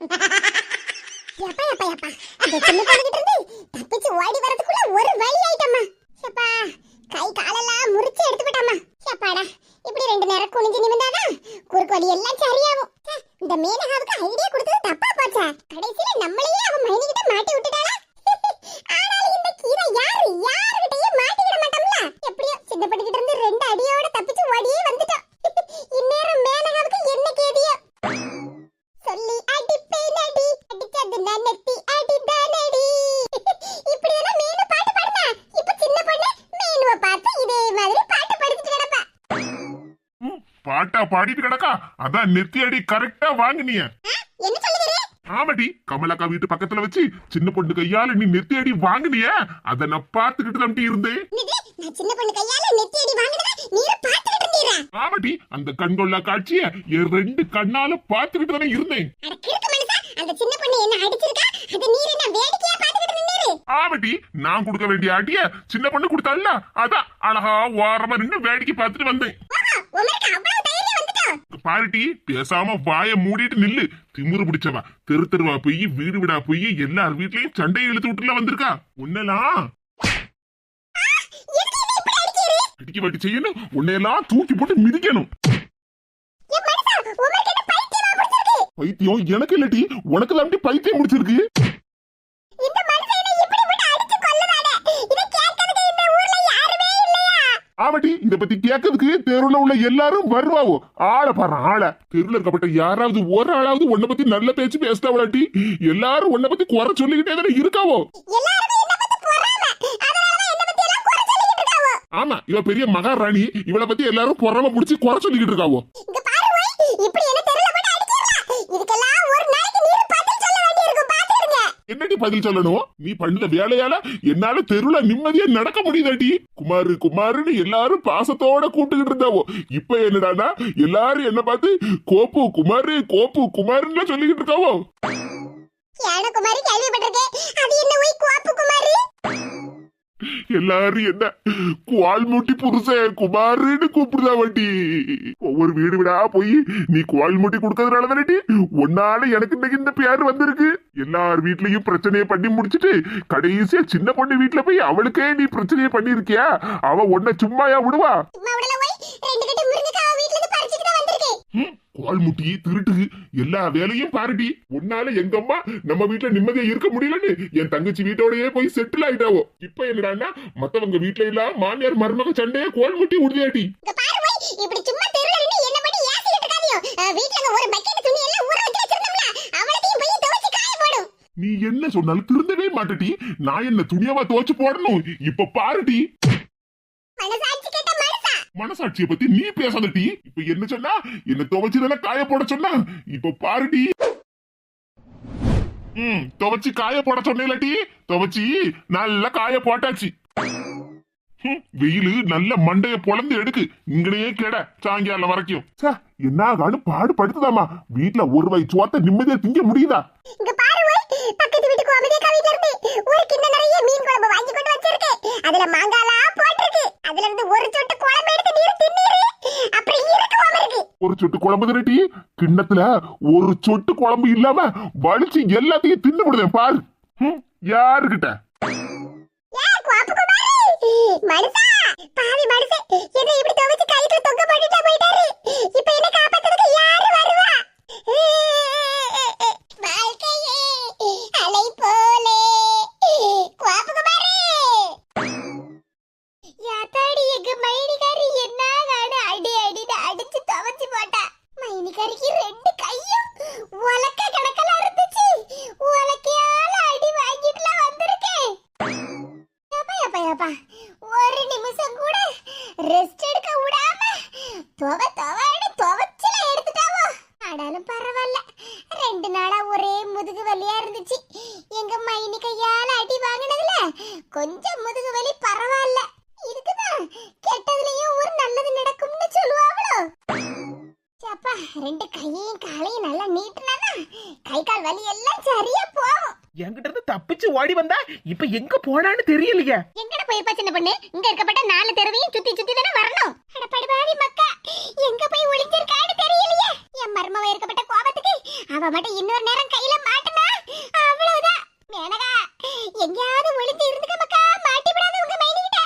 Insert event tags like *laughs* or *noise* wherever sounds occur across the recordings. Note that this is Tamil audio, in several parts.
எப்பா எப்பா எப்பா? அந்த சின்ன பொண்ணுகிட்ட இருந்து தப்பிச்சு ஓடி வரதுக்குள்ள ஒரு வழி ஆயிட்டம்மா. எப்பா கை காலெல்லாம் முறிச்சு எடுத்து எப்பாடா இப்படி ரெண்டு நேரம் குனிஞ்சு நிமிந்தாதான் குறுக்கு வலி எல்லாம் சரியாகும். இந்த மேனகாவுக்கு ஐடியா கொடுத்தது தப்பா போச்சா. கடைசியில நம்மளையே அவன் மைனிகிட்ட மாட்டி விட்டுட்டாளா? *laughs* ஆனாலும் இந்த கீரை யாரு? யாருகிட்டயும் பாட்டா பாடிட்டு கிடக்கா? அதான் நெத்தி அடி கரெக்டா வாங்குனிய. ஆமாடி கமலாக்கா வீட்டு பக்கத்துல வச்சு சின்ன பொண்ணு கையால நீ நெத்தி அடி வாங்குனிய. அத நான் பாத்துக்கிட்டு தான் இருந்தேன். என்னது? நான் சின்ன பொண்ணு கையால நெத்தி அடி வாங்குனத நீங்க பாத்துக்கிட்டு இருந்தீரா? ஆமாடி அந்த கண்கொள்ளா காட்சிய என் ரெண்டு கண்ணால பாத்துக்கிட்டு தானே இருந்தேன். அந்த சின்ன பொண்ணு என்ன அடிச்சிருக்கா? அது நீர் என்ன வேடிக்கையா பாத்துக்கிட்டு நின்னீரு ஆமாடி நான் கொடுக்க வேண்டிய அடிய சின்ன பொண்ணு கொடுத்தால அதான் அழகா ஓரமா நின்னு வேடிக்கை பார்த்துட்டு வந்தேன். அவ்வளவு பாருட்டி பேசாம வாய மூடிட்டு நில்லு. திமிரு பிடிச்சவா. தெரு தெருவா போய் வீடு விடா போய் எல்லார் வீட்லயும் சண்டையை இழுத்து விட்டுல வந்திருக்கா? அடிக்கிறீ அடிக்க வாட்டி செய்யணும். உன்னையெல்லாம் தூக்கி போட்டு மிதிக்கணும். பைத்தியம் எனக்கு இல்லட்டி உனக்கு தான் பைத்தியம் முடிச்சிருக்கு இந்த மனுஷன் என்ன இப்படி போட்டு அடிச்சு கொல்லுறானே இத கேட்கறதுக்கு இந்த ஊர்ல யாருமே இல்லையா ஆமாட்டி இத பத்தி கேட்கறதுக்கு தெருவுல உள்ள எல்லாரும் வருவாவோ? ஆளை பாரு ஆளை. தெருவுல இருக்கப்பட்ட யாராவது ஒரு ஆளாவது உன்னை பத்தி நல்ல பேச்சு பேசுதாவளாட்டி எல்லாரும் உன்னை பத்தி குறை சொல்லிக்கிட்டே தானே இருக்காவோ? ஆமா இவ பெரிய மகாராணி. இவளை பத்தி எல்லாரும் பொறாம புடிச்சு குறை சொல்லிக்கிட்டு இருக்காவோ இங்க பாரு ஒய் இப்படி என்ன தெருல போட்டு அடிக்கிறல இதுக்கெல்லாம் ஒரு நாளைக்கு நீர் பதில் சொல்ல வேண்டியிருக்கும் பாத்துடுங்க என்னடி பதில் சொல்லணும். நீ பண்ண வேலையால என்னால தெருவுல நிம்மதியா நடக்க முடியுதாடி. குமாரு குமாருன்னு எல்லாரும் பாசத்தோட கூப்பிட்டுக்கிட்டு இருந்தாவோ. இப்ப என்னடானா எல்லாரும் என்ன பார்த்து கோப்பு குமாரு கோப்பு குமாருன்னு சொல்லிக்கிட்டு இருக்காவோ. யானகுமாரி கேள்விப்பட்டிருக்கேன். அது என்ன ஒய் குவாப்பு குமாரி? எல்லாரும் என்ன குவால் மூட்டி புருஷன் குமாருன்னு கூப்பிடுதா வட்டி ஒவ்வொரு வீடு வீடா போய் நீ குவால் மூட்டி கொடுக்கறதுனால தானே உன்னால எனக்கு இன்னைக்கு இந்த பேர் வந்திருக்கு. எல்லார் வீட்லயும் பிரச்சனையை பண்ணி முடிச்சிட்டு கடைசியா சின்ன பொண்ணு வீட்ல போய் அவளுக்கே நீ பிரச்சனையை பண்ணிருக்கியா அவ உன்னை சும்மாயா விடுவா? குவால் முட்டி திருட்டு எல்லா வேலையும் பாருடி. உன்னால எங்க அம்மா நம்ம வீட்ல நிம்மதியா இருக்க முடியலன்னு என் தங்கச்சி வீட்டோடயே போய் செட்டில் ஆயிட்டாவோ. இப்ப என்னடான்னா மத்தவங்க வீட்ல எல்லாம் மாமியார் மருமக சண்டையே கோல் முட்டி ஒய் இப்படி சும்மா தெருல நின்னு என்ன பண்ணி ஏசிக்கிட்டு இருக்காதியோ அஹ், வீட்ல அங்க ஒரு பக்கெட் துணி எல்லாம் ஊற வச்சு வச்சிருந்தோம்ல அவளத்தையும் போய் துவைச்சு காய போடும். நீ என்ன சொன்னாலும் திருந்தவே மாட்டடி. நான் என்ன துணியவா துவச்சு போடணும்? இப்ப பாருடி. மனுஷா மனசாட்சிய பத்தி நீ பேசாதடி. இப்ப என்ன சொன்னா? என்ன துவைச்சுதானே காய போட சொன்னா? இப்ப பாருடி. ம் துவைச்சு காய போட சொன்னேலடி. துவைச்சி நல்லா காய போட்டாச்சு. ஹம், வெயிலு நல்ல மண்டைய பொழந்து எடுக்கு. இங்கனையே கெட சாயங்காலம் வரைக்கும். என்ன ஆகான்னு பாடுபடுத்துதாமா வீட்டுல ஒரு வயசு சோத்த நிம்மதியா திங்க முடியுதா? பக்கத்து வீட்டு கோமதிக்கா வீட்ல இருந்து. ஒரு கிண்ண நிறைய மீன் குழம்பு வாங்கி கொண்டு வச்சிருக்கேன் அதுல மாங்காலாம் போட்டிருக்கு. அதுல இருந்து ஒரு சொட்டு குழம்பு எடுத்து நீர் தின்னீரு. அப்புறம் இருக்கு ஒரு சொட்டு குழம்பு திரட்டி கிண்ணத்துல ஒரு சொட்டு குழம்பு இல்லாம வலிச்சு எல்லாத்தையும் தின்னு விடுதேன் பாரு. குமாரி! மனுஷா! பாவி மனுஷன் என்ன இப்படி துவைச்சு கைக்குள்ள தொங்க போட்டுட்டா போயிட்டாரு. இப்ப என்ன காப்பாத்துறதுக்கு யாரு வருவா? ரெஸ்ட் எடுக்க விடாம தொவ தொவன்னு துவச்சில எடுத்துட்டாவோ. ஆனாலும் பரவாயில்ல ரெண்டு நாளா ஒரே முதுகு வலியா இருந்துச்சு. எங்க மைனி கையால அடி வாங்கினதுல கொஞ்சம் முதுகு வலி பரவாயில்ல இதுக்குதான் கெட்டதுலயும் ஒரு நல்லது நடக்கும்னு சொல்லுவாங்களோ அப்பா ரெண்டு கையையும் காலையும் நல்லா நீட்டினா கை கால் வலி எல்லாம் சரியா போகும். என்கிட்ட இருந்து தப்பிச்சு ஓடி வந்தா இப்ப எங்க போனான்னு தெரியலையே. எங்கட போயிருப்பா சின்ன பொண்ணு? இங்க இருக்கப்பட்ட நாலு தெருவையும் சுத்தி சுத்தி தானே வரணும். அட படுபாவி மக்கா எங்க போய் ஒளிஞ்சிருக்கான்னு தெரியலையே. என் மர்மவ இருக்கப்பட்ட கோபத்துக்கு அவ மட்டும் இன்னொரு நேரம் கையில மாட்டுனா அவ்வளவுதான். மேனகா எங்கயாவது ஒளிஞ்சு இருந்துக்க மக்கா மாட்டி விடாத உங்க மைனிகிட்ட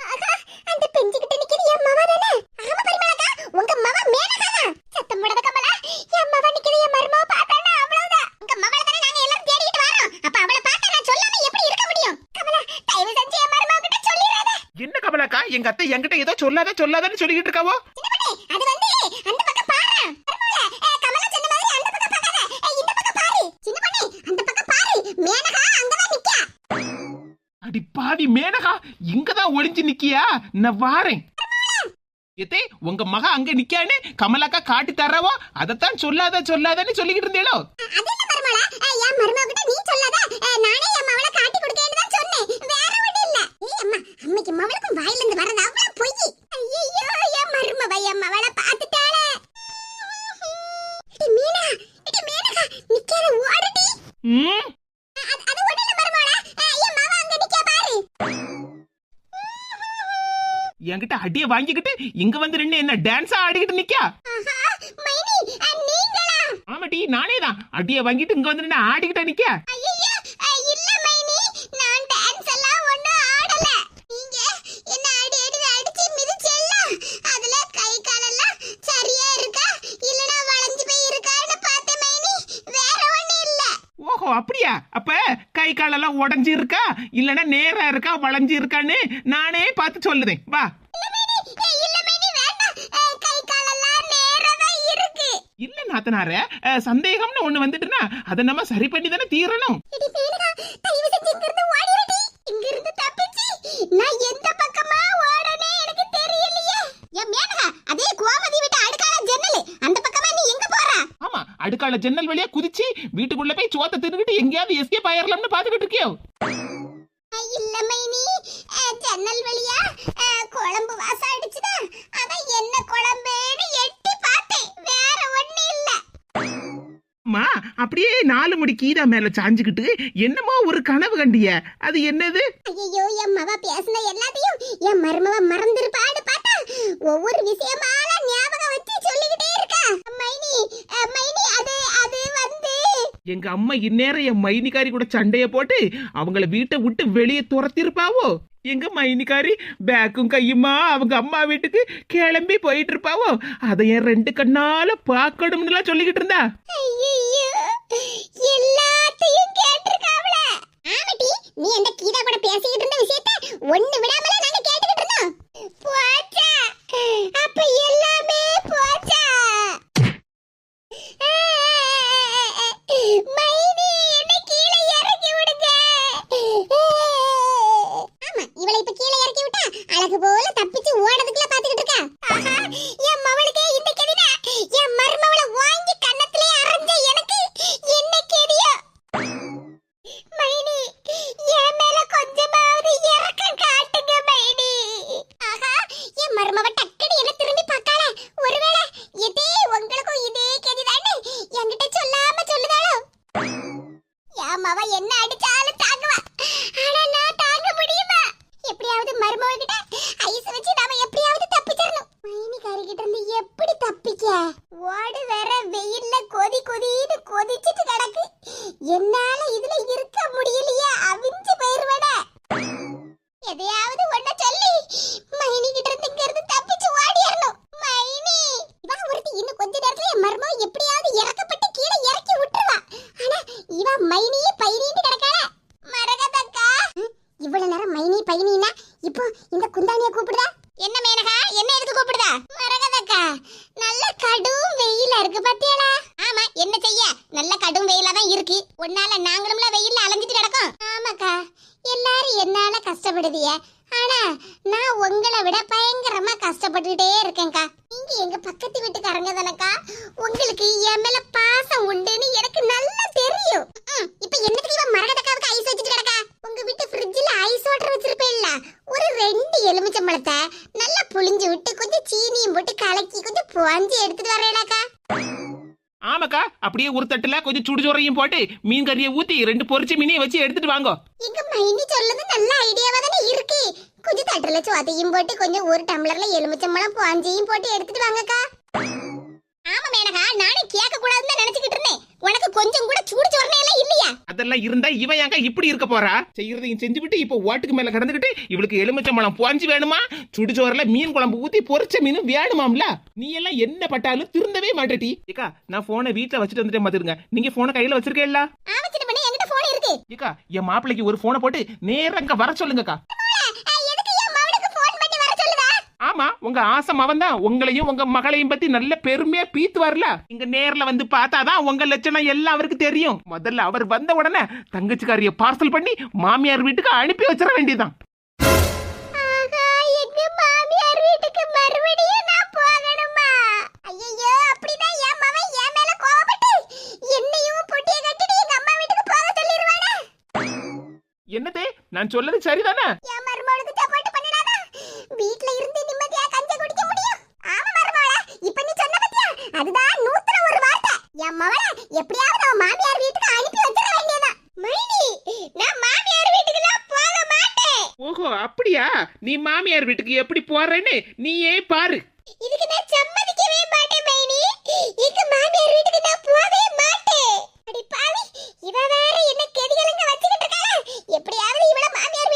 ஆகா அந்த பெஞ்சுகிட்ட நிக்கிது என் மவ தானே ஆமா பரிமளக்கா உங்க மவ மேனகா தான் சத்தம் போடாத கமலா என் மவ நிக்கிது என் மர்மவ பார்த்தானா அவ்வளவுதான் உங்க மவள தானே நாங்க எல்லாரும் தேடிட்டு வரோம் அப்ப அவளை பார்த்தா நான் சொல்லாம எப்படி இருக்க முடியும் கமலா தயவு செஞ்சு என் மர்மவ கிட்ட சொல்லிராத என்ன கமலாக்கா எங்க அத்தை என்கிட்ட ஏதோ சொல்லாத சொல்லாதன்னு சொல்லிக்கிட்டு இருக்காவோ? மேனகா அடி பாவி மேனகா இங்கதான் ஒளிஞ்சு நிக்கியா? நான் வாரேன். எத்தே உங்க மக அங்க நிக்கான்னு கமலாக்கா காட்டி தர்றவோ? அதத்தான் சொல்லாத சொல்லாதன்னு சொல்லிக்கிட்டு இருந்தேளோ? என்கிட்ட அடிய வாங்கிக்கிட்டு இங்க வந்து நின்னு என்ன டான்ஸா ஆடிக்கிட்டு நிக்கா ஆஹா மைனி ஆமாடி நானே தான் அடிய வாங்கிட்டு இங்க வந்து நின்னு ஆடிக்கிட்ட நிக்கா நான் டான்ஸ் என்ன கை இருக்கா இருக்கான்னு ஓஹோ அப்படியா? அப்ப காலெல்லாம் உடஞ்சி இருக்கா இல்லனா நேரா இருக்கா? வளைஞ்சி இருக்கான்னு நானே பார்த்து சொல்லுதேன். வா. இல்ல நாத்தனார சந்தேகம்னு ஒண்ணு வந்துட்டுனா அதை நம்ம சரி பண்ணி தானே தீரணும். நான் எந்த தயவு செஞ்சு இங்க இருந்து ஓடிரடி இங்க இருந்து தப்பிச்சு நான் எந்த பக்கமா ஓடனே எனக்கு தெரியலையே ஏ மேனகா அதே கோமதி விட்டு அடுக்கால ஜன்னல் அந்த பக்கமா நீ எங்க போற ஆமா அடுக்கால ஜன்னல் வழியா குதிச்சு வீட்டுக்குள்ள போய் சோத்த தின்னுக்கிட்டு எங்கேயாவது எஸ்கேப் ஆயிரலாம்னு பாத்துக்கிட்டு இருக்கியோ? இல்ல மைனி. ஜன்னல் வழியா குழம்பு வாசம் அடிச்சுதா அதான் என்ன குழம்புன்னு எட்டி பார்த்தேன். வேற ஒண்ணு இல்ல. அம்மா அப்படியே நாலு முடி கீதா மேல சாஞ்சுக்கிட்டு என்னமோ ஒரு கனவு கண்டிய. அது என்னது? ஐயோ என் மவ பேசின எல்லாத்தையும் என் மருமவ மறந்துருப்பான்னு பார்த்தா ஒவ்வொரு விஷயமால ஞாபகம் வச்சு சொல்லிக்கிட்டே இருக்கா மைனி அஹ், மைனி அது அது வந்து எங்க அம்மா இந்நேரம் என் மைனிகாரி கூட சண்டைய போட்டு அவங்கள வீட்டை விட்டு வெளியே துரத்திருப்பாவோ? எங்க மைனிகாரி பேக்கும் கையுமா அவங்க அம்மா வீட்டுக்கு கிளம்பி போயிட்டு இருப்பாவோ அதை என் ரெண்டு கண்ணால பாக்கணும்னுலாம் சொல்லிக்கிட்டு இருந்தா. எல்லாத்தையும் கேட்டிருக்காவல ஆமாட்டி நீ அந்த கீதா கூட பேசிக்கிட்டு இருந்த விஷயத்த ஒண்ணு விடாமல நாங்க கேட்டுக்கிட்டு இருந்தோம். போச்சா அப்ப எல்லாமே மைனி என்னால இதுல இருக்க முடியலையே அவிஞ்சு போயிருவேனே எதையாவது ஒண்ண சொல்லி மைனி கிட்ட இருந்து இங்க இருந்து தப்பிச்சு ஓடிடணும் மைனி இவா ஒருத்தி இன்னும் கொஞ்ச நேரத்துல என் மருமவ எப்படியாவது இறக்கப்பட்டு கீழே இறக்கி விட்டுருவா ஆனா இவ மைனியே பைனின்னு கிடக்காள மரகதக்கா இவ்வளவு நேரம் மைனி பைனினா இப்போ இந்த குந்தானிய கூப்பிடுதா என்ன மேனகா என்ன எதுக்கு கூப்பிடுதா மரகதக்கா நல்ல கடும் வெயிலா இருக்கு பாத்தியாளா ஆமா என்ன செய்ய நல்ல கடும் வெயிலா தான் இருக்கு உன்னால நாங்களும்ல அப்படியே ஒரு தட்டுல கொஞ்சம் சுடுச்சோறையும் போட்டு மீன் கறியை ஊத்தி ரெண்டு பொரிச்ச மீனையும் வச்சு எடுத்துட்டு வாங்க. எங்க மைனி சொல்லுது நல்ல ஐடியாவா தானே இருக்கு. கொஞ்சம் தட்டுல சோத்தையும் போட்டு கொஞ்சம் ஒரு டம்ளர்ல எலுமிச்சம்பழம் பாஞ்சியும் போட்டு எடுத்துட்டு வாங்கக்கா. ஆமா மேனகா நானும் கேட்க கூடாதுன்னு நினைச்சுக்கிட்டு இருந்தேன். உனக்கு கொஞ்சம் கூட சூடு சொரணை எல்லாம் இல்லையா? அதெல்லாம் இருந்தா இவன் ஏங்க இப்படி இருக்க போறா? செய்யறதையும் செஞ்சுவிட்டு இப்போ ஓட்டுக்கு மேல கிடந்துக்கிட்டு இவளுக்கு எலுமிச்சம்பழம் பாஞ்சு வேணுமா? சுடுசோறுல மீன் குழம்பு ஊத்தி பொரிச்ச மீனும் வேணுமாம்ல? நீ எல்லாம் என்ன பட்டாலும் திருந்தவே மாட்டேடி ஏக்கா நான் போனை வீட்ல வச்சுட்டு வந்துட்டேன் பாத்துருங்க நீங்க போனை கையில வச்சிருக்கேல்ல ஆமா சின்ன பண்ணி என்கிட்ட போன் இருக்கு. ஏக்கா என் மாப்பிளைக்கு ஒரு போனை போட்டு நேரா அங்க வர சொல்லுங்கக்கா அஹ், எதுக்கு என் மவனுக்கு போன் பண்ணி வர சொல்லுதா ஆமா உங்க ஆசை மவன் தான் உங்களையும் உங்க மகளையும் பத்தி நல்ல பெருமையா பீத்து வரல இங்க நேர்ல வந்து பார்த்தாதான் உங்க லட்சணம் எல்லாம் அவருக்கு தெரியும். முதல்ல அவர் வந்த உடனே தங்கச்சிக்காரிய பார்சல் பண்ணி மாமியார் வீட்டுக்கு அனுப்பி வச்சிட வேண்டியதுதான். ஆகா, எங்க மாமியார் வீட்டுக்கு மறுபடியும் நான் போகணுமா? ஐயையோ, அப்படிதான் என் மவன் என் மேல கோவப்பட்டு, என்னையும் பொட்டியை கட்டிட்டு எங்க அம்மா வீட்டுக்கு போக சொல்லிருவானா? என்னதே நான் சொல்லது சரிதானே என் மருமகளுக்கு support பண்ணிடாதா? வீட்ல இருந்து நிம்மதியா கஞ்சி குடிக்க முடியும்? ஆமா மருமகளே, இப்ப நீ சொன்ன பாத்தியா? அதுதான் நூத்துல ஒரு வார்த்தை. என் மவளை எப்படியாவது அவன் மாமியார் வீட்டுக்கு அனுப்பி வச்சிட வேண்டியதுதான். மைனி, நான் மாமியார் வீட்டுக்குலாம் போக மாட்டேன். ஓஹோ அப்படியா? நீ மாமியார் வீட்டுக்கு எப்படி போறேன்னு நீயே பாரு. இதுக்கு நான் சம்மதிக்கவே மாட்டேன் மைனி. எங்க மாமியார் வீட்டுக்கு நான் போகவே மாட்டேன். அடி பாவி இவ வேற என்ன கெதிகளுங்க வச்சுக்கிட்டு இருக்கா எப்படியாவது இவள மாமியார்